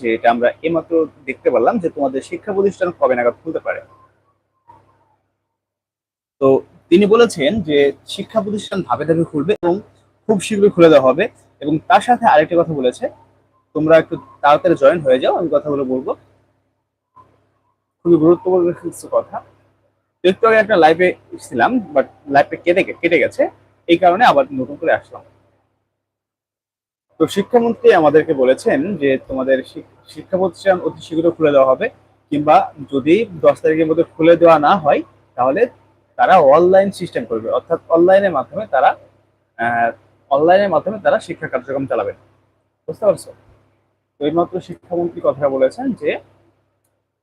যে এটা আমরা এইমাত্র দেখতে পারলাম যে তোমাদের শিক্ষা প্রতিষ্ঠান কবে নাগাদ খুলতে পারে। তো তিনি বলেছেন যে শিক্ষা প্রতিষ্ঠান ধাপে ধাপে খুলবে এবং খুব শীঘ্রই খুলে দেওয়া হবে এবং তার সাথে আরেকটি কথা বলেছে। তোমরা একটু তাড়াতাড়ি জয়েন হয়ে যাও, আমি কথাগুলো বলব। খুবই গুরুত্বপূর্ণ কথা। একটু আগে একটা লাইভে ছিলাম বাট লাইভটা কেটে কেটে গেছে। এই কারণে আবার নতুন করে আসলাম। তো শিক্ষামন্ত্রী আমাদেরকে বলেছেন যে তোমাদের শিক্ষা প্রতিষ্ঠান অতি শীঘ্র খুলে দেওয়া হবে, কিংবা যদি দশ তারিখের মধ্যে খুলে দেওয়া না হয়, তাহলে তারা অনলাইন সিস্টেম করবে। অর্থাৎ অনলাইনের মাধ্যমে তারা অনলাইনের মাধ্যমে তারা শিক্ষা কার্যক্রম চালাবেন বুঝতে পারছ? তো এইমাত্র শিক্ষামন্ত্রী কথা বলেছেন যে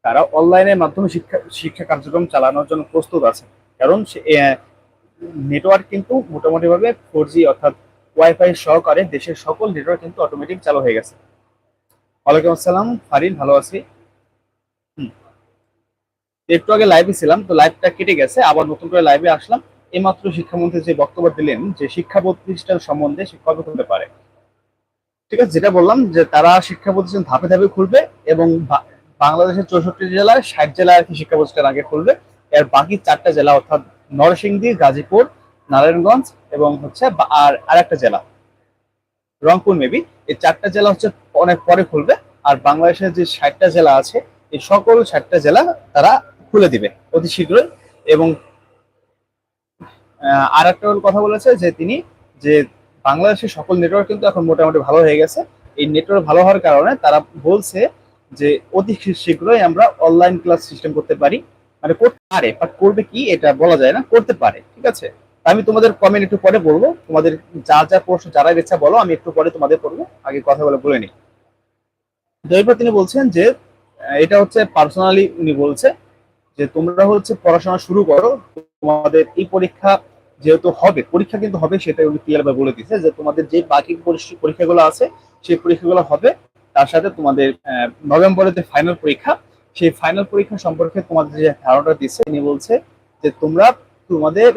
তারা অনলাইনের মাধ্যমে শিক্ষা শিক্ষা কার্যক্রম চালানোর জন্য প্রস্তুত আছে। কারণ নেটওয়ার্ক কিন্তু মোটামুটিভাবে ফোর জি অর্থাৎ ওয়াইফাই সহকারে দেশের সকল নেটওয়ার্ক কিন্তু অটোমেটিক চালু হয়ে গেছে। ওয়ালাইকুম আসসালাম, ফারিন, ভালো আছি। একটু আগে লাইভে ছিলাম, তো লাইভটা কেটে গেছে, আবার নতুন করে লাইভে আসলাম। এইমাত্র শিক্ষামন্ত্রী যে বক্তব্য দিলেন, যে শিক্ষা প্রতিষ্ঠান সম্বন্ধে কবে খুলতে পারে। ঠিক আছে, যেটা বললাম যে তারা শিক্ষা প্রতিষ্ঠান ধাপে ধাপে খুলবে এবং বাংলাদেশের চৌষট্টি জেলায় ষাট জেলায় আর কি শিক্ষা প্রতিষ্ঠান আগে খুলবে। এর বাকি চারটা জেলা অর্থাৎ নরসিংদী, গাজীপুর নারায়ণগঞ্জ এবং হচ্ছে আর আরেকটা জেলা। রংপুর মেবি এই চারটা জেলা হচ্ছে অনেক পরে খুলবে। আর বাংলাদেশের যে ষাটটা জেলা আছে, এই সকল ষাটটা জেলা তারা খুলে দিবে অতি শীঘ্রই। এবং আর একটা কথা বলেছে যে তিনি যে বাংলাদেশের সকল নেটওয়ার্ক কিন্তু এখন মোটামুটি ভালো হয়ে গেছে। এই নেটওয়ার্ক ভালো হওয়ার কারণে তারা বলছে যে অতি শীঘ্রই আমরা অনলাইন ক্লাস সিস্টেম করতে পারি। মানে করতে পারে বাট করবে কি এটা বলা যায় না, করতে পারে, ঠিক আছে? আমি তোমাদের কমেন্ট একটু পরে বলব। তোমাদের যা যা প্রশ্ন যারা ইচ্ছা বলো আমি একটু পরে তোমাদের করব। আগে কথা বলে বলে নিই। এরপর তিনি বলছেন যে এটা হচ্ছে পার্সোনালি উনি বলছে যে তোমরা হচ্ছে পড়াশোনা শুরু করো তোমাদের এই পরীক্ষা যেহেতু হবে পরীক্ষা কিন্তু হবে সেটা উনি ক্লিয়ার বলে দিচ্ছে যে তোমাদের যে বাকি পরীক্ষাগুলো আছে সেই পরীক্ষাগুলো হবে। তার সাথে তোমাদের আহ, নভেম্বরের যে ফাইনাল পরীক্ষা সেই ফাইনাল পরীক্ষা সম্পর্কে তোমাদের যে ধারণাটা দিচ্ছে তিনি বলছে যে তোমরা তোমাদের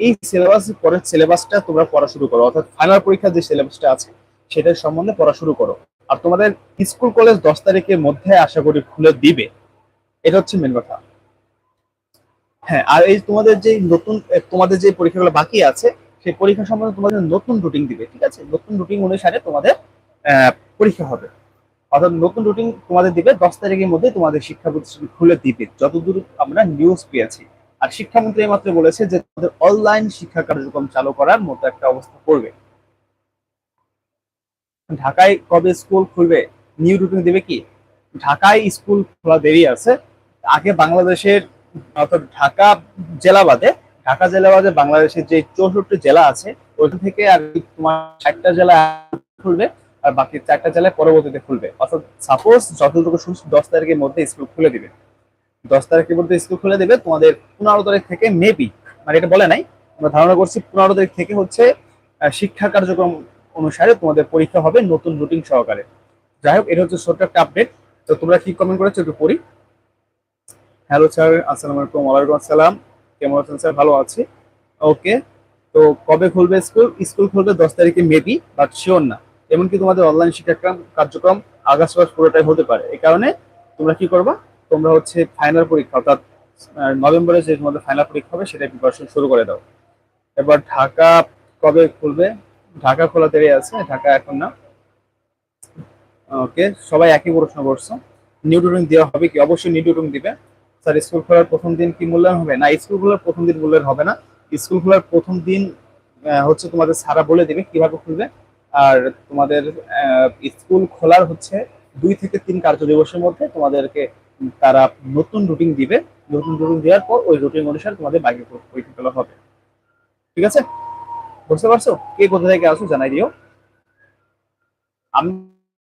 এই সিলেবাস পরের সিলেবাসটা তোমরা পড়া শুরু করো, অর্থাৎ ফাইনাল পরীক্ষার যে সিলেবাসটা আছে সেটার সম্বন্ধে পড়া শুরু করো। আর তোমাদের স্কুল কলেজ দশ তারিখের মধ্যে আশা করি খুলে দিবে। এটা হচ্ছে মেন কথা। হ্যাঁ আর এই তোমাদের যে নতুন তোমাদের যে পরীক্ষাগুলো বাকি আছে, সেই পরীক্ষা সম্বন্ধে তোমাদের নতুন রুটিন দিবে, ঠিক আছে? নতুন রুটিন অনুসারে তোমাদের পরীক্ষা হবে। অর্থাৎ নতুন রুটিন তোমাদের দিবে, দশ তারিখের মধ্যে তোমাদের শিক্ষা প্রতিষ্ঠান খুলে দিবে। যতদূর আমরা নিউজ পেয়েছি। আর শিক্ষামন্ত্রী মাত্র বলেছে যে তোমাদের অনলাইন শিক্ষা কার্যক্রম চালু করার মতো একটা অবস্থা করবে। ঢাকায় কবে স্কুল খুলবে? নিউ রুটিন দিবে কি? ঢাকায় স্কুল খোলা দেরি আছে। আগে বাংলাদেশের, অর্থাৎ ঢাকা জেলা বাদে ঢাকা জেলা বাদে বাংলাদেশের যে চৌষট্টি জেলা আছে, ওইখান থেকে আর তোমার ষাটটা জেলা খুলবে আর বাকি চারটা জেলায় পরবর্তীতে খুলবে। অর্থাৎ সাপোজ যতটুকু শুনছি, দশ তারিখের মধ্যে স্কুল খুলে দিবে। দশ তারিখের মধ্যে স্কুল খুলে দেবে, তোমাদের পনেরো তারিখ থেকে মেবি মানে এটা বলে নাই, আমরা ধারণা করছি পনেরো তারিখ থেকে হচ্ছে শিক্ষা কার্যক্রম অনুসারে তোমাদের পরীক্ষা হবে নতুন রুটিন সহকারে। যাই হোক, এটা হচ্ছে ছোট্ট একটা আপডেট তো তোমরা কি কমেন্ট করেছ একটু পড়ি। হ্যালো স্যার আসসালামু আলাইকুম, ওয়ালাইকুম আসসালাম। কেমন আছেন স্যার ভালো আছি। ওকে তো কবে খুলবে স্কুল স্কুল খুলবে দশ তারিখে মেবি বাট শিওর না। এমনকি তোমাদের অনলাইন শিক্ষাক্রম, কার্যক্রম আগস্ট মাস পুরোটাই হতে পারে। এই কারণে তোমরা কি করবা? তোমরা হচ্ছে ফাইনাল পরীক্ষা, অর্থাৎ নভেম্বরে যে তোমাদের ফাইনাল পরীক্ষা হবে সেটা প্রিপারেশন শুরু করে দাও। এবার ঢাকা কবে খুলবে? ঢাকা খোলা দেরি আছে, ঢাকা এখন না। ওকে সবাই একই প্রশ্ন করছ। নিউ রুটিন দেওয়া হবে কি? অবশ্যই নিউ রুটিন দিবে। স্যার স্কুল খোলার প্রথম দিন কি মূল্যায়ন হবে? না স্কুল খোলার প্রথম দিন মূল্যায়ন হবে না। স্কুল খোলার প্রথম দিন হচ্ছে তোমাদের সারা বলে দেবে কীভাবে খুলবে। আর তোমাদের স্কুল খোলার হচ্ছে দুই থেকে তিন কার্য দিবসের মধ্যে তোমাদেরকে তারা নতুন রুটিন দিবে। নতুন রুটিন দেওয়ার পর ওই রুটিন অনুসারে তোমাদের বাকি পরীক্ষাগুলো হবে। ঠিক আছে? বুঝতে পারছ? কে কোথা থেকে আসো জানাই দিও। আমি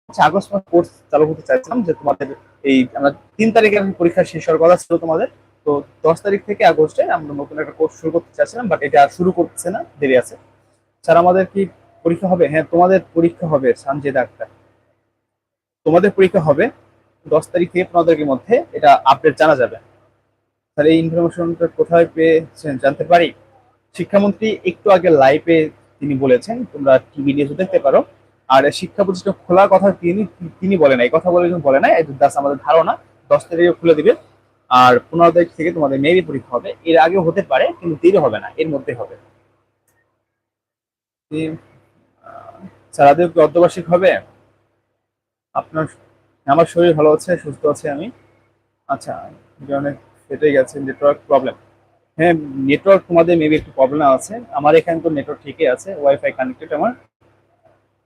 আগস্ট মাস কোর্স চালু করতে চাইছিলাম যে তোমাদের এই আমরা তিন তারিখে পরীক্ষা শেষ হওয়ার কথা ছিল তোমাদের। তো দশ তারিখ থেকে আগস্টে আমরা নতুন একটা কোর্স শুরু করতে চাইছিলাম বাট এটা আর শুরু করছে না, দেরি আছে। স্যার, আমাদের কি পরীক্ষা হবে? হ্যাঁ তোমাদের পরীক্ষা হবে, সানজেদা আক্তার তোমাদের পরীক্ষা হবে দশ তারিখ থেকে পনেরো তারিখের মধ্যে এটা আপডেট জানা যাবে। তাহলে এই ইনফরমেশনটা কোথায় পেয়েছেন জানতে পারি? শিক্ষামন্ত্রী একটু আগে লাইভে তিনি বলেছেন, তোমরা টিভি নিউজও দেখতে পারো। আর শিক্ষা প্রতিষ্ঠান খোলার কথা তিনি তিনি বলে না এই কথা বলে বলে না দাস আমাদের ধারণা, দশ তারিখে খুলে দিবে। আর পনেরো তারিখ থেকে তোমাদের মেবি পরীক্ষা হবে। এর আগেও হতে পারে, কিন্তু দেরি হবে না, এর মধ্যে হবে। সারাদেব কি অর্ধবার্ষিক হবে? আপনার আমার শরীর ভালো আছে, সুস্থ আছে আমি। আচ্ছা অনেক ফেটে গেছে নেটওয়ার্ক প্রবলেম হ্যাঁ নেটওয়ার্ক তোমাদের মেবি একটু প্রবলেম আছে। আমার এখানে তো নেটওয়ার্ক ঠিকই আছে ওয়াইফাই কানেক্টেড আমার।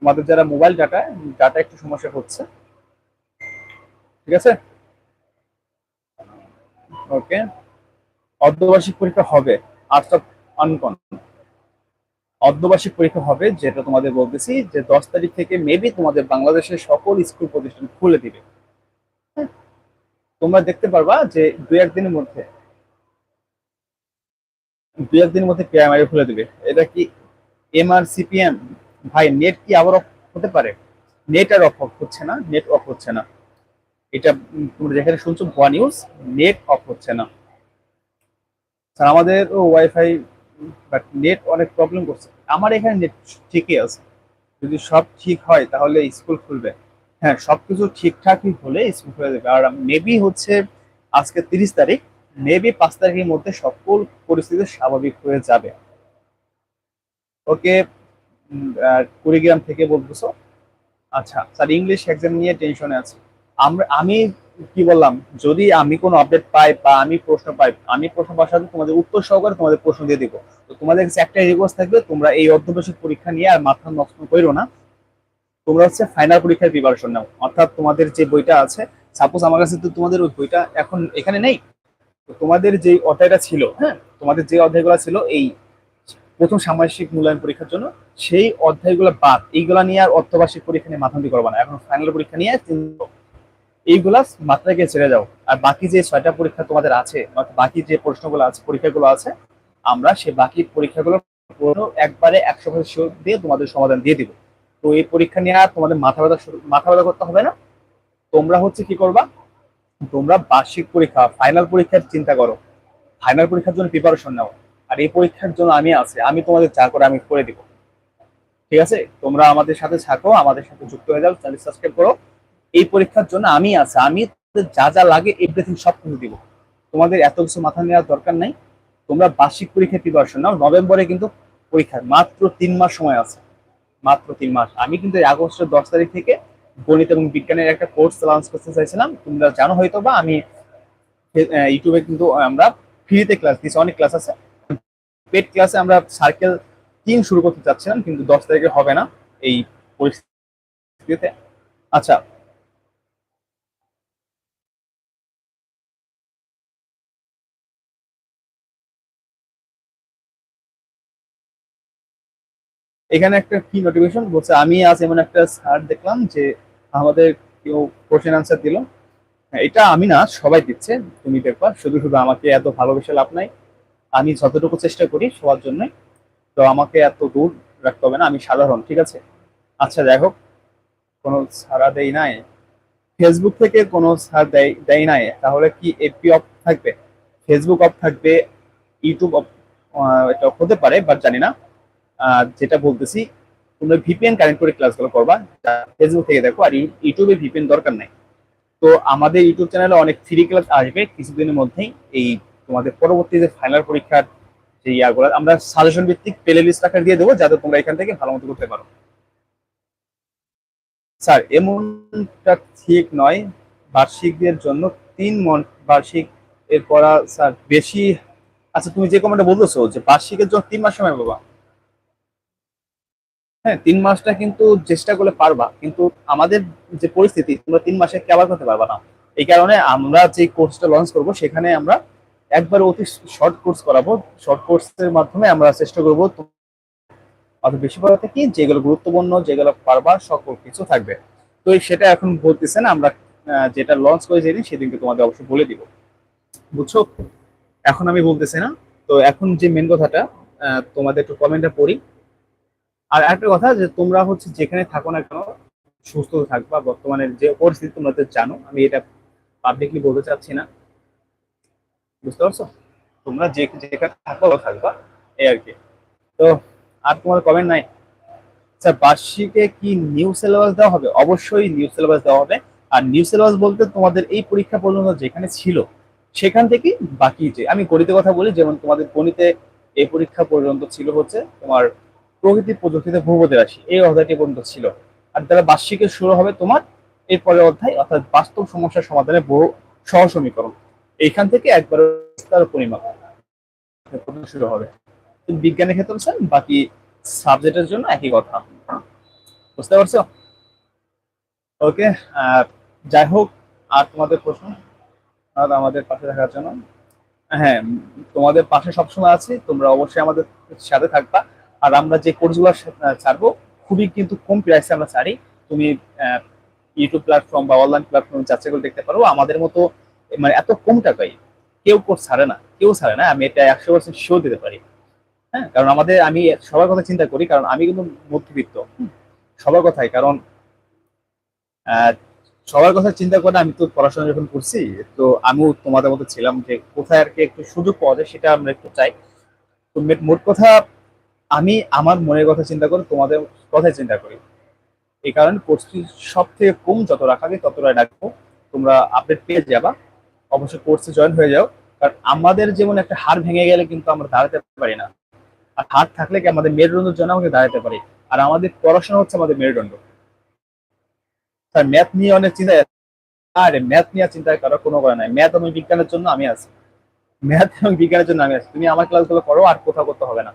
তোমাদের যারা মোবাইল ডাটা ডাটা একটু সমস্যা হচ্ছে। ঠিক আছে? ওকে অর্ধবার্ষিক পরীক্ষা হবে আর্টস অফ আনকন অর্ধবার্ষিক পরীক্ষা হবে, যেটা তোমাদের বলতেছি যে দশ তারিখ থেকে মেবি তোমাদের বাংলাদেশের সকল স্কুল প্রতিষ্ঠান খুলে দিবে? তোমরা দেখতে পারবা যে দু একদিনের মধ্যে দু একদিনের মধ্যে প্রাইমারি খুলে দিবে। এটা কি এম আর সিপিএম ভাই নেট কি আবার অফ হতে পারে? নেট আর অফ হচ্ছে না নেট অফ হচ্ছে না। এটা তোমরা যেখানে শুনছো, ভুয়া নিউজ নেট অফ হচ্ছে না। স্যার, আমাদের ওয়াইফাই বাট নেট অনেক প্রবলেম করছে। আমার এখানে নেট ঠিকই আছে। যদি সব ঠিক হয়, তাহলে স্কুল খুলবে। হ্যাঁ সবকিছু ঠিকঠাকই হলে স্কুল খুলে দেবে আর মেবি হচ্ছে আজকে তিরিশ তারিখ মেবি পাঁচ তারিখের মধ্যে সকল পরিস্থিতি স্বাভাবিক হয়ে যাবে। ওকে কুড়িগ্রাম থেকে বলতেছো? আচ্ছা স্যার ইংলিশ এক্সাম নিয়ে টেনশনে আছে। আমরা, আমি কি বললাম? যদি আমি কোনো আপডেট পাই বা আমি প্রশ্ন পাই, আমি প্রশ্ন পাওয়ার তোমাদের উত্তর সহকারে তোমাদের প্রশ্ন দিয়ে দিব। তো তোমাদের কাছে একটাই রিকোয়েস্ট থাকবে, তোমরা এই অর্ধবার্ষিক পরীক্ষা নিয়ে আর মাথা নষ্ট করো না। তোমরা হচ্ছে ফাইনাল পরীক্ষার প্রিপারেশন নাও। অর্থাৎ তোমাদের যে বইটা আছে সাপোজ আমার কাছে তো তোমাদের ওই বইটা এখন এখানে নেই। তো তোমাদের যে অধ্যায়টা ছিল হ্যাঁ তোমাদের যে অধ্যায়গুলো ছিল এই প্রথম সাময়িক মূল্যায়ন পরীক্ষার জন্য, সেই অধ্যায়গুলো বাদ, এইগুলা নিয়ে আর অর্ধবার্ষিক পরীক্ষা নিয়ে মাথা করবা না। এখন ফাইনাল পরীক্ষা নিয়ে এইগুলা মাত্রাকে ছেড়ে যাও আর বাকি যে ছয়টা পরীক্ষা তোমাদের আছে বাকি যে প্রশ্নগুলো আছে, পরীক্ষাগুলো আছে, আমরা সে বাকি পরীক্ষাগুলো একবারে একশো শিওর দিয়ে তোমাদের সমাধান দিয়ে দিব। তো এই পরীক্ষা নিয়ে আর তোমাদের মাথা ব্যথা মাথা ব্যথা করতে হবে না। তোমরা হচ্ছে কি করবা? তোমরা বার্ষিক পরীক্ষা ফাইনাল পরীক্ষার চিন্তা করো। ফাইনাল পরীক্ষার জন্য প্রিপারেশন নাও। আর এই পরীক্ষার জন্য আমি আছি, আমি তোমাদের যা করে আমি করে দিব। ঠিক আছে? তোমরা আমাদের সাথে থাকো, আমাদের সাথে যুক্ত হয়ে যাও চ্যানেল সাবস্ক্রাইব করো। এই পরীক্ষার জন্য আমি আছি। আমি যা যা লাগে এভরিথিং সব কিছু দিব। তোমাদের এত কিছু মাথা নেওয়ার দরকার নাই। তোমরা বার্ষিক পরীক্ষায় প্রিপারেশন নাও নভেম্বরে কিন্তু পরীক্ষার মাত্র তিন মাস সময় আছে। মাত্র তিন মাস। আমি কিন্তু আগস্টের দশ তারিখ থেকে গণিত এবং বিজ্ঞানের একটা কোর্স লঞ্চ করতে চাইছিলাম। তোমরা জানো হয়তো বা আমি ইউটিউবে কিন্তু আমরা ফ্রিতে ক্লাস দিচ্ছি অনেক ক্লাস আছে। পেড ক্লাসে আমরা সার্কেল তিন শুরু করতে চাচ্ছিলাম, কিন্তু দশ তারিখে হবে না এই পরিস্থিতিতে। আচ্ছা এখানে একটা কি নোটিফিকেশন বলছে আমি আজ এমন একটা স্যার দেখলাম যে আমাদের কেউ কোশ্চেন আনসার দিল। হ্যাঁ, এটা আমি না সবাই দিচ্ছে তুমি দেখবা শুধু শুধু আমাকে এত ভালোবেসে লাভ নাই। আমি যতটুকু চেষ্টা করি সবার জন্য তো আমাকে এত দূর রাখতে হবে না আমি সাধারণ ঠিক আছে? আচ্ছা হোক কোনো সারা দেই নাই। ফেসবুক থেকে কোনো সার দেয় দেয় নাই তাহলে কি এপি অফ থাকবে? ফেসবুক অফ থাকবে ইউটিউব অফ এটা হতে পারে বাট জানি না। যেটা বলতেছি, তোমরা ভিপিএন কানেক্ট করে ক্লাসগুলো করবা ফেসবুক থেকে দেখো, আর ইউটিউবে ভিপিএন দরকার নাই। তো আমাদের ইউটিউব চ্যানেলে অনেক ফ্রি ক্লাস আসবে, কিছুদিনের মধ্যেই এই তোমাদের পরবর্তী যে ফাইনাল পরীক্ষার যে ইয়াগুলো, আমরা সাজেশন ভিত্তিক প্লে লিস্ট আকার দিয়ে দেবো, যাতে তোমরা এখান থেকে ভালো মতো করতে পারো। স্যার, এমনটা ঠিক নয়, বার্ষিকদের জন্য তিন মন বার্ষিক এর পড়া স্যার বেশি আচ্ছা তুমি যে কমেন্টটা বলতেছো, যে বার্ষিকের জন্য তিন মাস সময় বাবা হ্যাঁ তিন মাসটা কিন্তু চেষ্টা করলে পারবা, কিন্তু আমাদের যে পরিস্থিতি, তোমরা তিন মাসে কেবার করতে পারবা না। এই কারণে আমরা যে কোর্সটা লঞ্চ করব, সেখানে আমরা একবার অতি শর্ট কোর্স করাবো। শর্ট কোর্সের মাধ্যমে আমরা চেষ্টা করব অত বেশি পড়াতে কি যেগুলো গুরুত্বপূর্ণ, যেগুলো পারবা, সকল কিছু থাকবে। তো সেটা এখন বলতেছেন আমরা যেটা লঞ্চ করে যেদিন, সেদিনকে তোমাদের অবশ্যই বলে দিব। বুঝছ? এখন আমি বলতেছি না। তো এখন যে মেন কথাটা তোমাদের একটু কমেন্টটা পড়ি। আর একটা কথা যে তোমরা হচ্ছে যেখানে থাকো না কেন, সুস্থ থাকবা। বর্তমানে যে পরিস্থিতি তোমরা তো জানো, আমি এটা পাবলিকলি বলতে চাচ্ছি না। বুঝতে পারছ? তোমরা যে যেখানে থাকো থাকবা, এই আর কি। তো আর তোমার কমেন্ট নাই? স্যার, বার্ষিকে কি নিউ সিলেবাস দেওয়া হবে? অবশ্যই নিউ সিলেবাস দেওয়া হবে। আর নিউ সিলেবাস বলতে তোমাদের এই পরীক্ষা পর্যন্ত যেখানে ছিল, সেখান থেকে বাকি যে আমি গণিতের কথা বলি, যেমন তোমাদের গণিতে এই পরীক্ষা পর্যন্ত ছিল হচ্ছে তোমার প্রকৃতি পদ্ধতিতে ভূপতি রাশি, এই অধ্যায়টি পর্যন্ত ছিল। আর তারা বার্ষিকে শুরু হবে তোমার এর পরের অধ্যায়, অর্থাৎ বাস্তব সমস্যার সমাধানে বহু সহ সমীকরণ। এইখান থেকে একবার পরিমাপ শুরু হবে। বিজ্ঞানের ক্ষেত্রে স্যার বাকি সাবজেক্টের জন্য একই কথা। বুঝতে পারছ? ওকে, আর যাই হোক, আর তোমাদের প্রশ্ন? আমাদের পাশে থাকার জন্য? হ্যাঁ তোমাদের পাশে সবসময় আছি, তোমরা অবশ্যই আমাদের সাথে থাকবা। আর আমরা যে কোর্সগুলো ছাড়বো, খুবই কিন্তু কম প্রাইসে আমরা ছাড়ি। তুমি ইউটিউব প্ল্যাটফর্ম বা অনলাইন প্ল্যাটফর্ম যাচাই করে দেখতে পারো, আমাদের মতো মানে এত কম টাকায় কেউ কোর্স ছাড়ে না, কেউ ছাড়ে না, আমি এটা একশো পার্সেন্ট শো দিতে পারি। হ্যাঁ কারণ আমাদের, আমি সবার কথা চিন্তা করি, কারণ আমি কিন্তু মধ্যবিত্ত সবার কথাই, কারণ সবার কথা চিন্তা করে আমি তো পড়াশোনা যখন করছি, তো আমিও তোমাদের মতো ছিলাম যে কোথায় আর কি একটু সুযোগ পাওয়া যায়, সেটা আমরা একটু চাই। তো মোট কথা আমি আমার মনের কথা চিন্তা করে, তোমাদের কথাই চিন্তা করি। এই কারণে কোর্সটি সব থেকে কম যত রাখা যায় ততটাই রাখব। তোমরা আপডেট পেয়ে যাবা। অবশ্যই কোর্সে জয়েন হয়ে যাও। কারণ আমাদের যেমন একটা হাড় ভেঙে গেলে কিন্তু আমরা দাঁড়াতে পারি না। আর হাত থাকলে কি আমাদের মেরুদণ্ডের জন্য আমাকে দাঁড়াতে পারি? আর আমাদের পড়াশোনা হচ্ছে আমাদের মেরুদণ্ড। স্যার ম্যাথ নিয়ে অনেক চিন্তা আরে ম্যাথ নিয়ে চিন্তা করার কোনো করা নাই। ম্যাথ এবং বিজ্ঞানের জন্য আমি আছি। ম্যাথ এবং বিজ্ঞানের জন্য আমি আছি। তুমি আমার ক্লাসগুলো করো আর কোথাও করতে হবে না।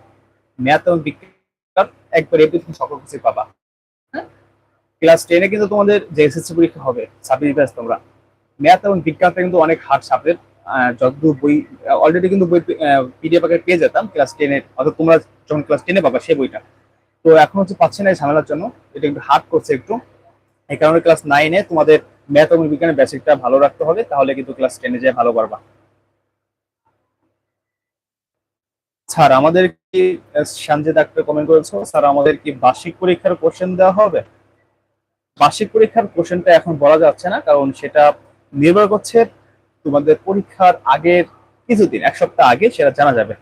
ম্যাথ এবং বিজ্ঞান একবার তুমি সকল কিছু পাবা। হ্যাঁ ক্লাস টেনে কিন্তু তোমাদের যে এসএসসি পরীক্ষা হবে ছাব্বিশ ব্যাস তোমরা। ম্যাথ এবং বিজ্ঞানটা কিন্তু অনেক হার্ড সাবজেক্ট যতদূর বই অলরেডি কিন্তু বই পিডিএফ আকারে পেয়ে যেতাম ক্লাস টেনের অর্থাৎ তোমরা যখন ক্লাস টেনে পাবা সেই বইটা। তো এখন হচ্ছে পাচ্ছি না এই ঝামেলার জন্য, এটা একটু হার্ড করছে একটু। এই কারণে ক্লাস নাইনে তোমাদের ম্যাথ এবং বিজ্ঞানের বেসিকটা ভালো রাখতে হবে, তাহলে কিন্তু ক্লাস টেনে যেয়ে ভালো পারবা স্যার, আমাদের কি সানজে ডাক্তার কমেন্ট করেছ? স্যার, আমাদের কি বার্ষিক পরীক্ষার কোশ্চেন দেওয়া হবে? বার্ষিক পরীক্ষার কোশ্চেনটা এখন বলা যাচ্ছে না, কারণ সেটা নির্ভর করছে তোমাদের পরীক্ষার আগের কিছুদিন, এক সপ্তাহ আগে সেটা জানা যাবে।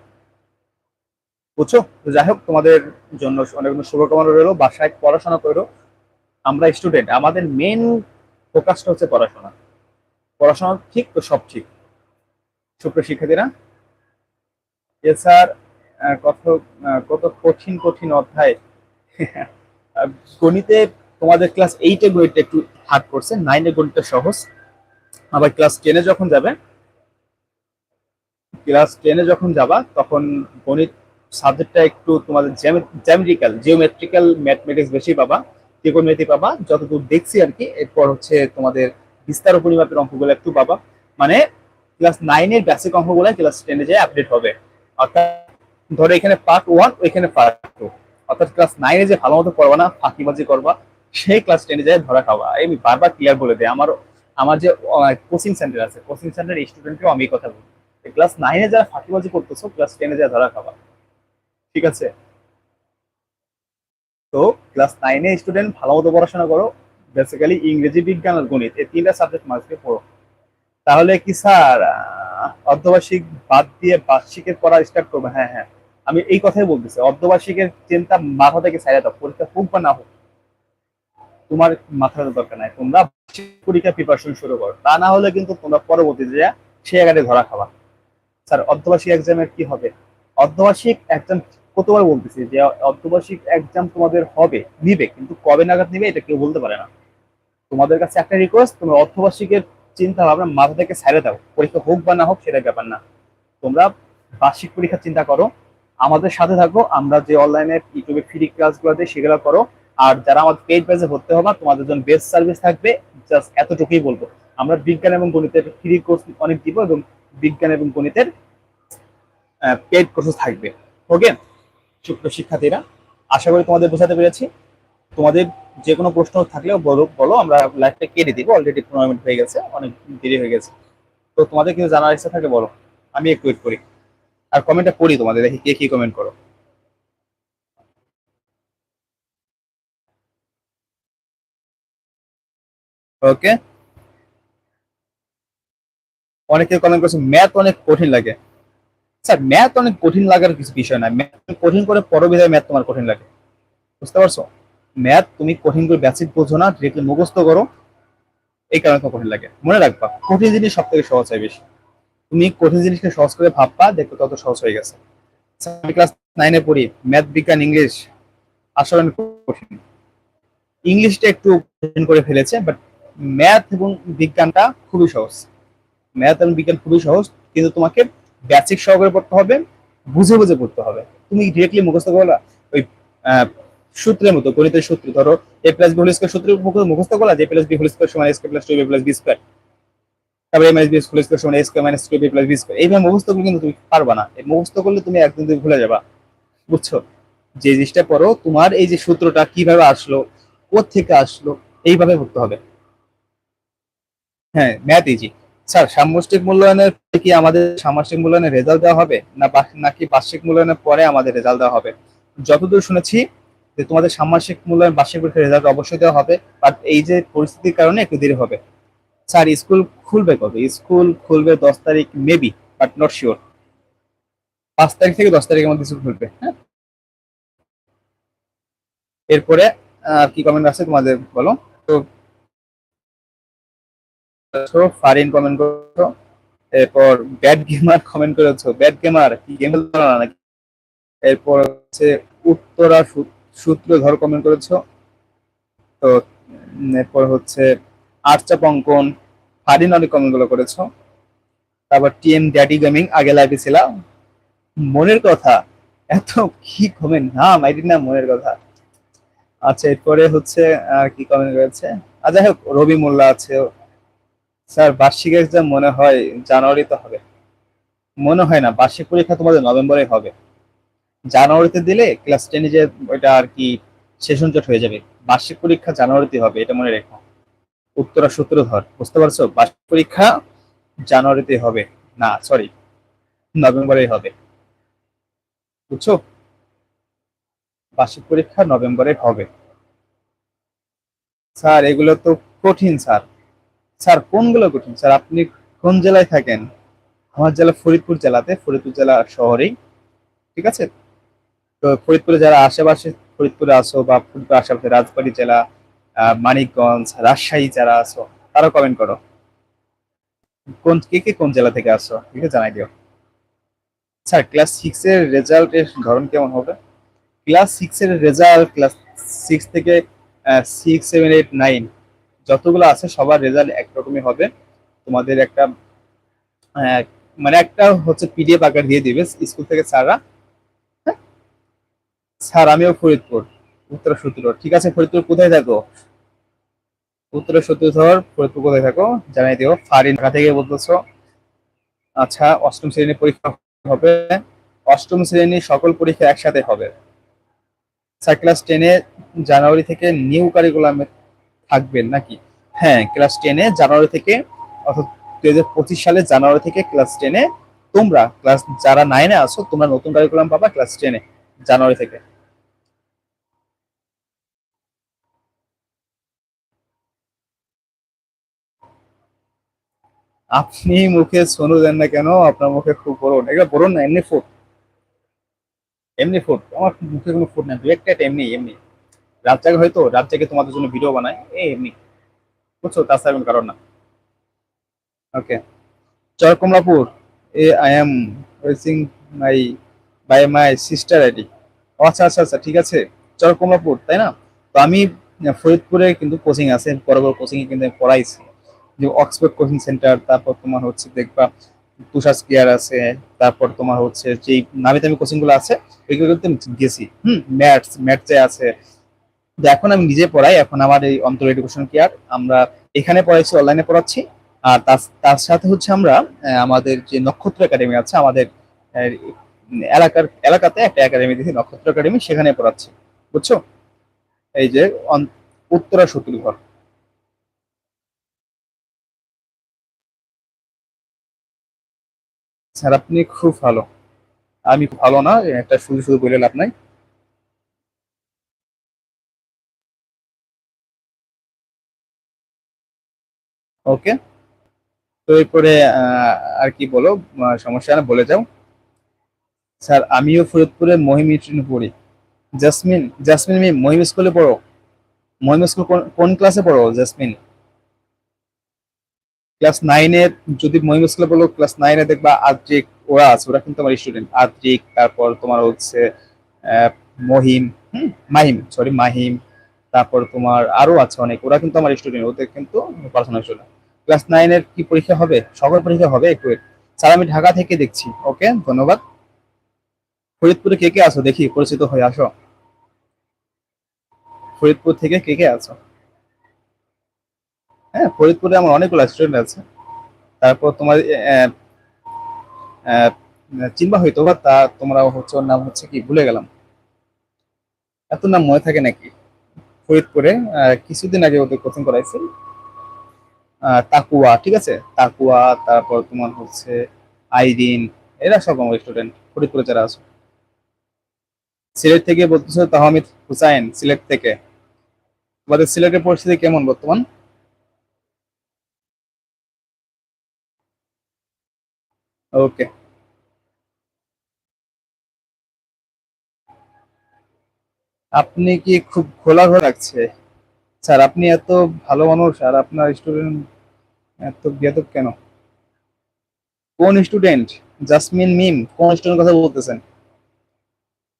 বুঝছ? তো যাই হোক, তোমাদের জন্য অনেক অনেক শুভকামনা রইল, বাসায় পড়াশোনা করো। আমরা স্টুডেন্ট আমাদের মেন ফোকাসটা হচ্ছে পড়াশোনা। পড়াশোনা ঠিক তো সব ঠিক? সুপ্রিয় শিক্ষার্থীরা এ স্যার আহ, কত কত কঠিন কঠিন অধ্যায় গণিতে তোমাদের ক্লাস এইটে গণিতটা একটু হার্ড করছে নাইনে গণিতটা সহজ। আবার ক্লাস টেনে যখন যাবে ক্লাস টেনে যখন যাবা তখন গণিত সাবজেক্টটা একটু তোমাদের জ্যামেট্রিক্যাল জিওমেট্রিক্যাল ম্যাথমেটিক্স বেশি পাবা ত্রিকোণমিতি পাবা যতদূর দেখছি আর কি এরপর হচ্ছে তোমাদের বিস্তার পরিমাপের অঙ্কগুলো একটু পাবা। মানে ক্লাস নাইনের বেসিক অঙ্কগুলো ক্লাস টেনে যায় আপডেট হবে। অর্থাৎ ধরো এখানে পার্ট ওয়ান ওইখানে পার্ট টু অর্থাৎ ক্লাস নাইনে যে ভালো মতো পড়বা না, ফাঁকিবাজি করবা, সেই ক্লাস টেনে যায় ধরা খাওয়া। আমি বারবার ক্লিয়ার বলে দেয় আমার আমার যে কোচিং সেন্টার আছে কোচিং সেন্টার স্টুডেন্টকেও আমি কথা বলি। ক্লাস নাইনে যারা ফাঁকিবাজি করতেছো ক্লাস টেনে যায় ধরা খাওয়া। ঠিক আছে? তো ক্লাস নাইনে স্টুডেন্ট ভালো মতো পড়াশোনা করো বেসিক্যালি ইংরেজি বিজ্ঞান আর গণিত, এই তিনটা সাবজেক্ট মাঝকে পড়ো। তাহলে কি স্যার অর্ধবার্ষিক বাদ দিয়ে বার্ষিকের পড়া স্টার্ট করব? হ্যাঁ হ্যাঁ। আমি এই কথাই বলতেছি, অর্ধবার্ষিকের চিন্তা মাথা থেকে দাও, পরীক্ষা হোক বা না হোক। তোমার মাথার দরকার নাই, তোমরা পরীক্ষা প্রিপারেশন শুরু করো। তা না হলে কিন্তু তোমরা পরবর্তীতে যা সে জায়গাতে ধরা খাবা। স্যার, অর্ধবার্ষিক এক্সামের কি হবে? অর্ধবার্ষিক এক্সাম কতবার বলতেছি যে, অর্ধবার্ষিক এক্সাম তোমাদের হবে, নিবে, কিন্তু কবে নাগাদ নিবে এটা কেউ বলতে পারে না। তোমাদের কাছে একটা রিকোয়েস্ট তোমরা অর্ধবার্ষিকের চিন্তা ভাবনা মাথা থেকে ছাড়ে দাও। পরীক্ষা হোক বা না হোক, সেটা ব্যাপার না। তোমরা বার্ষিক পরীক্ষার চিন্তা করো, আমাদের সাথে থাকো, আমরা যে অনলাইনে ইউটিউবে ফ্রি ক্লাসগুলো দিই, সেগুলো করো। আর যারা আমাদের পেজ পেজে ভর্তি হবে, তোমাদের জন্য বেস্ট সার্ভিস থাকবে জাস্ট এতটুকুই বলব। আমরা বিজ্ঞান এবং গণিতের ফ্রি কোর্স অনেক দিব এবং বিজ্ঞান এবং গণিতের পেড কোর্স থাকবে। ওকে সুপ্রিয় শিক্ষার্থীরা, আশা করি তোমাদের বোঝাতে পেরেছি। তোমাদের যে কোনো প্রশ্ন থাকলেও বলো বলো, আমরা লাইভটা কেটে দিব। অলরেডি পনেরো মিনিট হয়ে গেছে, অনেক দেরি হয়ে গেছে। তো তোমাদের কিছু জানার ইচ্ছা থাকে বলো, আমি একটু ওয়েট করি। আর কমেন্টটা পড়ি তোমাদের, দেখি কে কি কমেন্ট করো। ওকে অনেকে কমেন্ট করছে ম্যাথ অনেক কঠিন লাগে। স্যার ম্যাথ অনেক কঠিন লাগার কিছু বিষয় না ম্যাথ কঠিন করে পরবিধায় ম্যাথ তোমার কঠিন লাগে। বুঝতে পারছ? ম্যাথ, তুমি কঠিন করে বেসিক বোঝো না ডিরেক্টলি মুখস্থ করো। এই কারণে তোমার কঠিন লাগে। মনে রাখবা, কঠিন জিনিস সব থেকে সহজ হয় বেশি। তুমি কঠিন জিনিসকে সহজ করে ভাববা, দেখবে তত সহজ হয়ে গেছে। ক্লাস নাইনে পড়ি ম্যাথ বিজ্ঞান ইংলিশ আসলে কঠিন। ইংলিশটা একটু কঠিন করে ফেলেছে বাট ম্যাথ এবং বিজ্ঞানটা খুবই সহজ। ম্যাথ এবং বিজ্ঞান খুবই সহজ, কিন্তু তোমাকে বেসিক সহকারে পড়তে হবে, বুঝে বুঝে পড়তে হবে। তুমি ডিরেক্টলি মুখস্থ করলা ওই সূত্রের মতো, গণিতের সূত্র, ধরো A plus B whole square সূত্র মুখ- মুখস্থ করলা যে প্লাস বি হোল স্কোয়ার সমান S plus two B plus B square তারপরে A minus B whole square সমান square minus two B plus B square এইভাবে মুখস্থ করলে কিন্তু তুমি পারবা না। এই মুখস্থ করলে তুমি একদিন তুমি ভুলে যাবা। বুঝছ? যে জিনিসটা পড়ো, তোমার এই যে সূত্রটা কীভাবে আসলো থেকে আসলো, এইভাবে পড়তে হবে। হ্যাঁ ম্যাথ ইজি স্যার, সামষ্টিক মূল্যায়নের কি আমাদের সামষ্টিক মূল্যায়নের রেজাল্ট দেওয়া হবে? না নাকি বার্ষিক মূল্যায়নের পরে আমাদের রেজাল্ট দেওয়া হবে? যতদূর শুনেছি যে তোমাদের সামষ্টিক মূল্যায়ন বার্ষিক পরীক্ষার রেজাল্ট অবশ্যই দেওয়া হবে বাট এই যে পরিস্থিতির কারণে একটু দেরি হবে। স্যার, স্কুল খুলবে কবে? স্কুল খুলবে দশ তারিখ মেবি বাট নট শিওর পাঁচ তারিখ থেকে দশ তারিখের মধ্যে স্কুল খুলবে হ্যাঁ? এরপরে আর কি কমেন্ট আছে তোমাদের বলো? তো ফারিন কমেন্ট করেছ এরপর ব্যাড গেমার কমেন্ট করেছ। ব্যাড গেমার কি গেম খেলতে না নাকি? এরপর হচ্ছে উত্তরা সূত্রধর কমেন্ট করেছ। তো এরপর হচ্ছে আর্চাপ অঙ্কন ফারিন অনেক কমেন্টগুলো করেছ। তারপর টিএম ড্যাডি গেমিং, আগে লাইভে ছিলাম। মনের কথা, এত কি কমেন্ট না, মাইরি না, মনের কথা। আচ্ছা এরপরে হচ্ছে, আর কি কমেন্ট রয়েছে? আর যাই হোক, রবি মোল্লা আছে। স্যার, বার্ষিক এক্সাম মনে হয় জানুয়ারিতে হবে। মনে হয় না, বার্ষিক পরীক্ষা তোমাদের নভেম্বরে হবে। জানুয়ারিতে দিলে ক্লাস টেনে যে ওইটা আর কি সেশন জট হয়ে যাবে। বার্ষিক পরীক্ষা জানুয়ারিতে হবে, এটা মনে রেখো। উত্তরা সূত্রধর বুঝতে পারছ? বার্ষিক পরীক্ষা জানুয়ারিতে হবে। না সরি নভেম্বরে হবে। বুঝছ? বার্ষিক পরীক্ষা নভেম্বরে হবে। স্যার, এগুলো তো কঠিন, স্যার। স্যার, কোনগুলো কঠিন? স্যার, আপনি কোন জেলায় থাকেন? আমার জেলা ফরিদপুর জেলাতে, ফরিদপুর জেলা শহরেই। ঠিক আছে? তো ফরিদপুরে যারা আশেপাশে ফরিদপুরে আসো বা ফরিদপুর আশেপাশে রাজবাড়ি জেলা মানিকগঞ্জ, রাজশাহী যারা আসো তারা কমেন্ট করো। কোন, কে কে কোন জেলা থেকে আসো আছে জানাই দিও। স্যার ক্লাস সিক্স এর রেজাল্টের ধরন কেমন হবে? ক্লাস সিক্সের রেজাল্ট ক্লাস সিক্স থেকে সিক্স সেভেন এইট নাইন যতগুলো আছে, সবার রেজাল্ট একরকমই হবে। তোমাদের একটা মানে একটা হচ্ছে পিডিএফ আকার দিয়ে দিবে। স্কুল থেকে স্যাররা? স্যার, আমিও ফরিদপুর উত্তর সূত্র ঠিক আছে, ফরিদপুর কোথায় থাকো? উত্তর সূত্রধর, ফরিদপুর কোথায় থাকো? জানাই দিও। ফারিন, ঢাকা থেকে বলতেছো। আচ্ছা অষ্টম শ্রেণির পরীক্ষা হবে। অষ্টম শ্রেণির সকল পরীক্ষা একসাথে হবে। স্যার, ক্লাস টেনে জানুয়ারি থেকে নিউ কারিকুলামে থাকবেন নাকি? হ্যাঁ ক্লাস টেনে জানুয়ারি থেকে, অর্থাৎ দুই হাজার পঁচিশ সালে জানুয়ারি থেকে ক্লাস টেনে তোমরা, ক্লাস যারা নাইনে আসো তোমরা নতুন কারিকুলাম পাবা ক্লাস টেনে জানুয়ারি থেকে। আপনি মুখে সোনু দেন না কেন? আপনার মুখে খুব বড় এগুলো বড় না, এমনি ফুট। এমনি ফুট। আমার মুখে কোনো ফুট না। দু একটা এমনি এমনি। রাত জাগে হয়তো, রাত জাগে তোমাদের জন্য ভিডিও বানায়। এই এমনি। বুঝছ? তাছাড়া কোনো কারণ না। Okay Char Kamalapur. Uh I am using my by my sister ID আচ্ছা আচ্ছা আচ্ছা ঠিক আছে। চর কমলাপুর, তাই না? তো আমি ফরিদপুরে কিন্তু কোচিং আছে। বড় বড় কোচিংয়ে কিন্তু আমি পড়াইছি। যে অক্সফোর্ড কোচিং সেন্টার তারপর তোমার হচ্ছে দেখবা তুষার স্কিয়ার আছে, তারপর তোমার হচ্ছে যেই নামি দামি কোচিংগুলো আছে ওইগুলো কিন্তু আমি গেছি। হুম ম্যাথস ম্যাথসে আছে। এখন আমি নিজে পড়াই, এখন আমার এই অন্তর এডুকেশন কেয়ার আমরা এখানে পড়াইছি অনলাইনে পড়াচ্ছি। আর তার সাথে হচ্ছে আমরা আমাদের যে নক্ষত্র একাডেমি আছে, আমাদের এলাকার, এলাকাতে একটা একাডেমি দিয়েছি নক্ষত্র একাডেমি সেখানে পড়াচ্ছি। বুঝছ? এই যে উত্তরা সতুল স্যার, আপনি খুব ভালো। আমি ভালো না, একটা শুধু শুধু বলে লাভ নাই। ওকে। তো এরপরে আর কি বলো? সমস্যা না, বলে যাও। স্যার, আমিও ফরিদপুরে মহিম স্টুডেন্ট পড়ি। জাসমিন জাসমিন আমি মহিম স্কুলে পড়ো? মহিম স্কুল কোন ক্লাসে পড়ো, জেসমিন? ক্লাস নাইনের যদি মহিমা স্কুলে বলো, ক্লাস নাইনে দেখবা আদ্রিক, ওরা আছে, ওরা কিন্তু আমার স্টুডেন্ট আদ্রিক, তারপর তোমার হচ্ছে মহিম, হুম, মাহিম সরি মাহিম। তারপর তোমার আরও আছে অনেক, ওরা কিন্তু আমার স্টুডেন্ট ওদের কিন্তু পড়াশোনা স্টুডেন্ট ক্লাস নাইনের কি পরীক্ষা হবে? সকল পরীক্ষা হবে একটু স্যার, আমি ঢাকা থেকে দেখছি। ওকে ধন্যবাদ। ফরিদপুরে কে কে আছো? দেখি, পরিচিত হয়ে আসো। ফরিদপুর থেকে কে কে আছো? হ্যাঁ ফরিদপুরে আমার অনেকগুলো স্টুডেন্ট আছে। তারপর তোমার চিনবা হয়তো, বা তা তোমরা হচ্ছে ওর নাম হচ্ছে কি, ভুলে গেলাম। এত নাম মনে থাকে নাকি? ফরিদপুরে কিছুদিন আগে ওদের কোচিং করাইছে। তাকুয়া, ঠিক আছে? তাকুয়া, তারপর তোমার হচ্ছে আইরিন, এরা সব আমার স্টুডেন্ট ফরিদপুরে যারা আছে। সিলেট থেকে বলতেছো, তাহমিদ হুসাইন, সিলেট থেকে। তোমাদের সিলেটের পরিস্থিতি কেমন বর্তমান? ওকে আপনি কি খুব খোলাঘর লাগছে? স্যার, আপনি এত ভালো মানুষ, আর আপনার স্টুডেন্ট এত বেয়াদব কেন? কোন স্টুডেন্ট জাসমিন মিম কোন স্টুডেন্ট কথা বলতেছেন?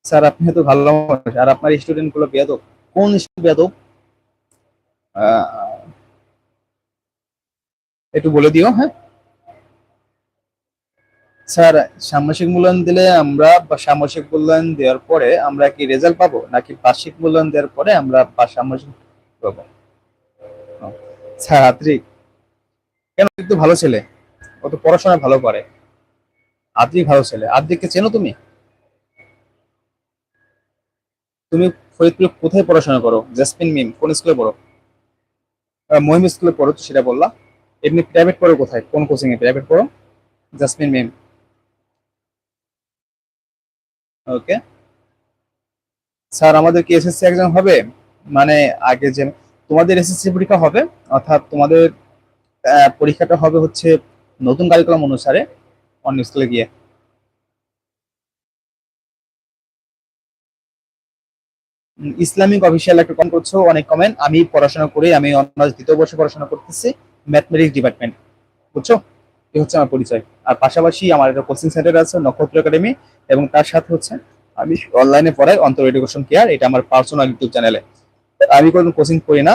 স্যার, আপনি এত ভালো মানুষ, আর আপনার স্টুডেন্টগুলো বেয়াদব। কোন বেয়াদব? একটু বলে দিও হ্যাঁ? স্যার ষান্মাসিক মূল্যায়ন দিলে আমরা বা মূল্যায়ন দেওয়ার পরে আমরা কি রেজাল্ট পাবো? নাকি বার্ষিক মূল্যায়ন দেওয়ার পরে আমরা ষান্মাসিক পাবো? স্যার, আদ্রিক, কেন তো ভালো ছেলে? ও তো পড়াশোনা ভালো করে আদ্রিক ভালো ছেলে। আদ্রিককে চেনো তুমি? তুমি ফরিদপুরে কোথায় পড়াশোনা করো? জেসমিন মিম, কোন স্কুলে পড়ো? মহিম স্কুলে পড়ো সেটা বললা। এমনি প্রাইভেট পড়ো কোথায়? কোন কোচিং এ প্রাইভেট পড়ো? জাসমিন মিম। ওকে স্যার আমাদের কি এসএসসি এক্সাম হবে? মানে আগে যে তোমাদের এসএসসি পরীক্ষা হবে, অর্থাৎ তোমাদের পরীক্ষাটা হবে হচ্ছে নতুন কারিকুলাম অনুসারে অন্য স্কুলে গিয়ে। ইসলামিক অফিসিয়াল একটা কমেন্ট করছ, অনেক কমেন্ট আমি পড়াশোনা করি, আমি অনার্স দ্বিতীয় বর্ষে পড়াশোনা করতেছি ম্যাথমেটিক্স ডিপার্টমেন্ট বুঝছ? এই হচ্ছে আমার পরিচয়। আর পাশাপাশি আমার একটা কোচিং সেন্টার আছে, নক্ষত্র একাডেমি, এবং তার সাথে হচ্ছে আমি অনলাইনে পড়াই অন্তর এডুকেশন কেয়ার এটা আমার পার্সোনাল ইউটিউব চ্যানেলে আমি কোনো কোচিং করি না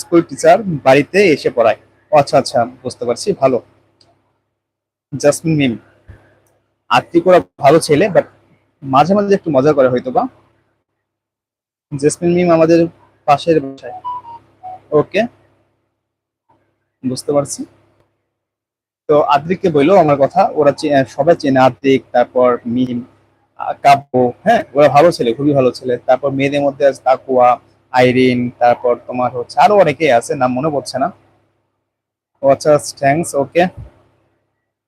স্কুল টিচার বাড়িতে এসে পড়াই। ও আচ্ছা আচ্ছা বুঝতে পারছি, ভালো। জাসমিন মিম আত্মিক ওরা ভালো ছেলে বাট মাঝে মাঝে একটু মজা করে হয়তো বা। জেসমিন মিম আমাদের পাশের বাসায়। ওকে বুঝতে পারছি। তো আদ্রিককে বলল আমার কথা, ওরা সবাই চেনে আদ্রিক, তারপর মিম কাব্য হ্যাঁ ওরা ভালো ছেলে, খুবই ভালো ছেলে। তারপর মেয়েদের মধ্যে আছে তাকুয়া, আইরিন, তারপর তোমার হচ্ছে আরও অনেকেই আছে, নাম মনে পড়ছে না। ও আচ্ছা থ্যাংকস ওকে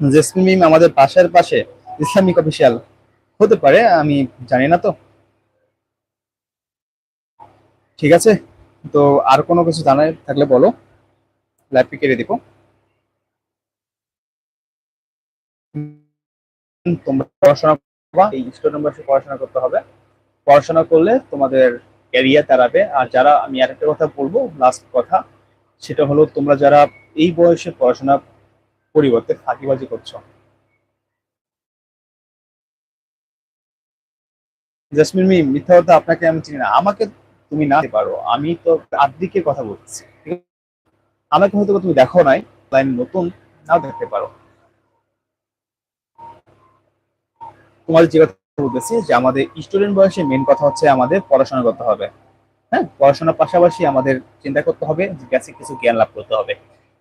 জেসমিন মিম আমাদের পাশের পাশে, ইসলামিক অফিসিয়াল হতে পারে, আমি জানি না তো। ঠিক আছে, তো আর কোনো কিছু জানার থাকলে বলো। লাইভটি কেটে দিব। তোমরা পড়াশোনা করবা, এই স্টুডেন্ট বয়সে পড়াশোনা করতে হবে। পড়াশোনা করলে তোমাদের ক্যারিয়ার দাঁড়াবে। আর যারা, আমি আরেকটা কথা বলব লাস্ট কথা, সেটা হলো তোমরা যারা এই বয়সে পড়াশোনা পরিবর্তে ফাঁকিবাজি করছ। জাসমিন মি মিথ্যা কথা আপনাকে আমি চিনি না। আমাকে তুমি না পারো। আমি তো আদ্রিকের কথা বলছি। আমাকে হয়তো তুমি দেখো নাই লাইন নতুন নাও দেখতে পারো। তোমাদের যে কথা বলতেছি, যে আমাদের স্টুডেন্ট বয়সে মেন কথা হচ্ছে আমাদের পড়াশোনা করতে হবে। হ্যাঁ? পড়াশোনার পাশাপাশি আমাদের চিন্তা করতে হবে যে বেসিক কিছু জ্ঞান লাভ করতে হবে।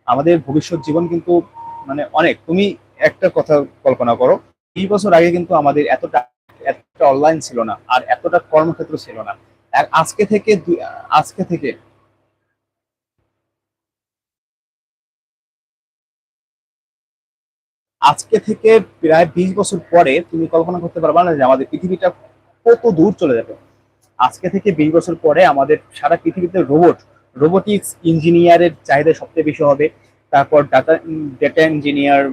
আমাদের ভবিষ্যৎ জীবন কিন্তু মানে অনেক। তুমি একটা কথা কল্পনা করো এই বছর আগে কিন্তু আমাদের এতটা এতটা অনলাইন ছিল না, আর এতটা কর্মক্ষেত্র ছিল না। আর আজকে থেকে আজকে থেকে আজকে থেকে প্রায় বিশ বছর পরে তুমি কল্পনা করতে পারবা না যে আমাদের পৃথিবীটা কত দূর চলে যাবে। আজকে থেকে বিশ বছর পরে আমাদের সারা পৃথিবীতে রোবট, রোবোটিক্স ইঞ্জিনিয়ারের চাহিদা সবচেয়ে বেশি হবে। তারপর ডাটা ডেটা ইঞ্জিনিয়ার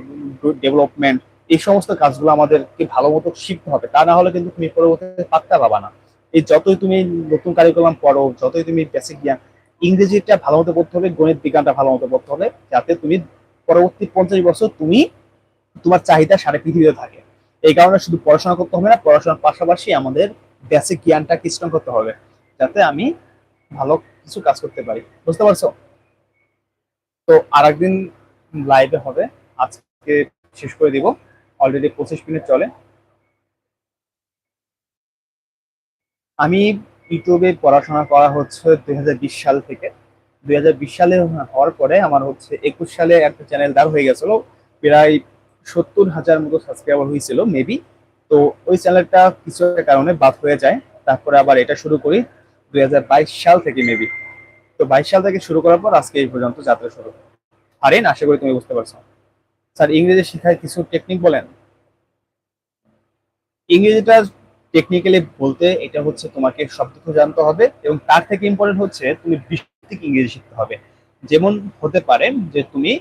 ডেভেলপমেন্ট এই সমস্ত কাজগুলো আমাদেরকে ভালো মতো শিখতে হবে। তা না হলে কিন্তু তুমি পরবর্তীতে পাত্তা পাবা না। এই যতই তুমি নতুন কারিকুলাম পড়ো, যতই তুমি বেসিক জ্ঞান, ইংরেজিটা ভালো মতো পড়তে হবে গণিত বিজ্ঞানটা ভালো মতো পড়তে হবে যাতে তুমি পরবর্তী পঞ্চাশ বছর তুমি তোমার চাহিদা সারা পৃথিবীতে থাকে। এই কারণে শুধু পড়াশোনা করতে হবে না, পড়াশোনার পাশাপাশি আমাদের বেসিক জ্ঞানটা স্ট্রং করতে হবে, যাতে আমি ভালো কিছু কাজ করতে পারি। বুঝতে পারছ? তো আরেকদিন লাইভে হবে, আজকে শেষ করে দিব। অলরেডি পঁচিশ মিনিট চলে। আমি ইউটিউবে পড়াশোনা করা হচ্ছে দুই হাজার বিশ সাল থেকে। দুই হাজার বিশ সালে হওয়ার পরে আমার হচ্ছে একুশ সালে একটা চ্যানেল দাঁড় হয়ে গেছিল। প্রায় সত্তর হাজার মতো সাবস্ক্রাইবার হয়েছিল মেবি তো ওই চ্যানেলটা কিছু একটা কারণে বাদ হয়ে যায়। তারপরে আবার এটা শুরু করি দুই হাজার বাইশ সাল থেকে মেবি তো বাইশ সাল থেকে শুরু করার পর আজকে এই পর্যন্ত যাত্রা শুরু। পারেন আশা করি তুমি বুঝতে পারছ। স্যার, ইংরেজি শেখায় কিছু টেকনিক বলেন? ইংরেজিটা টেকনিক্যালি বলতে এটা হচ্ছে তোমাকে কিছু জানতে হবে এবং তার থেকে ইম্পর্টেন্ট হচ্ছে তুমি বেসিক ইংরেজি শিখতে হবে। যেমন হতে পারে যে তুমি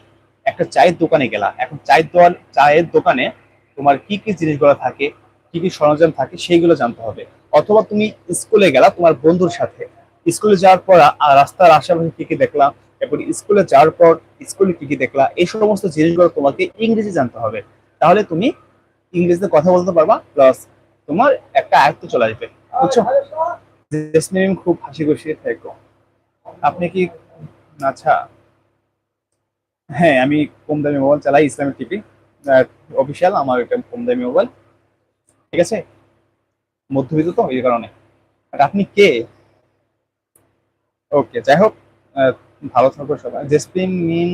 একটা চায়ের দোকানে গেলা। এখন চায়ের দোকান চায়ের দোকানে তোমার কি কি জিনিসগুলো থাকে, কি কি সরঞ্জাম থাকে সেইগুলো জানতে হবে। অথবা তুমি স্কুলে গেলা তোমার বন্ধুর সাথে। স্কুলে যাওয়ার পর আ- রাস্তার আশেপাশে কি কি দেখলাম এরপর স্কুলে যাওয়ার পর স্কুলে কি কি দেখলা, এই সমস্ত জিনিসগুলো তোমাকে ইংরেজি জানতে হবে। তাহলে তুমি ইংরেজিতে কথা বলতে পারবা, প্লাস তোমার একটা আয়ত্ত চলে আসবে। বুঝছ? খুব হাসি খুশি থেকো। আপনি কি আচ্ছা। হ্যাঁ আমি কম দামি মোবাইল চালাই ইসলামিক টিভি। অফিসিয়াল আমার একটা কম দামি মোবাইল। ঠিক আছে? মধ্যবিত্ত তো, এই কারণে। আপনি কে? ওকে যাই হোক ভালো থাকো সবাই। জেসমিন মিন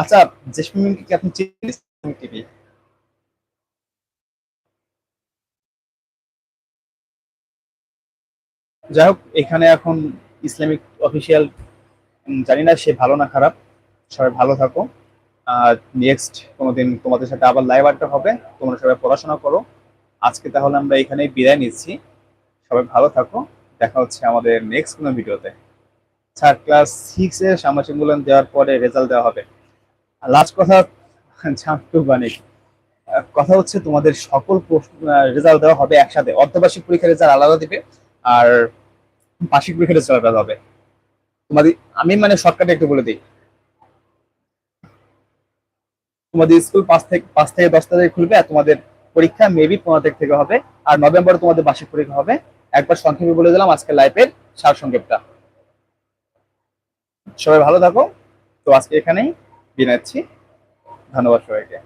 আচ্ছা জেসমিন মিনকে কি আপনি চিনেন টিভি? যাই হোক, এখানে এখন ইসলামিক অফিসিয়াল জানি না সে ভালো না খারাপ, সবাই ভালো থাকো। আর নেক্সট কোনোদিন তোমাদের সাথে আবার লাইভ আড্ডা হবে, তোমরা সবাই পড়াশোনা করো। আজকে তাহলে আমরা এখানে বিদায় নিচ্ছি। সবাই ভালো থাকো, দেখা হচ্ছে আমাদের নেক্সট কোনো ভিডিওতে। স্যার ক্লাস সিক্স এর সামাজিক দেওয়ার পরে রেজাল্ট দেওয়া হবে। লাস্ট কথা জানটু বানিক কথা হচ্ছে তোমাদের সকল রেজাল্ট দেওয়া হবে একসাথে। অর্ধবার্ষিক পরীক্ষার রেজাল্ট আলাদা দিবে, আর বার্ষিক পরীক্ষার রেজাল্ট আলাদা হবে। তোমাদের, আমি মানে শর্টকাটে একটু বলে দিই। তোমাদের স্কুল পাঁচ থেকে পাঁচ থেকে দশ তারিখ খুলবে, আর তোমাদের পরীক্ষা মেবি পনেরো তারিখ থেকে হবে, আর নভেম্বরে তোমাদের বার্ষিক পরীক্ষা হবে। একবার সংক্ষেপে বলে দিলাম, আজকে লাইফের সার সংক্ষেপটা সবাই ভালো থাকো। তো আজকে এখানেই বিনাচ্ছি ধন্যবাদ সবাইকে।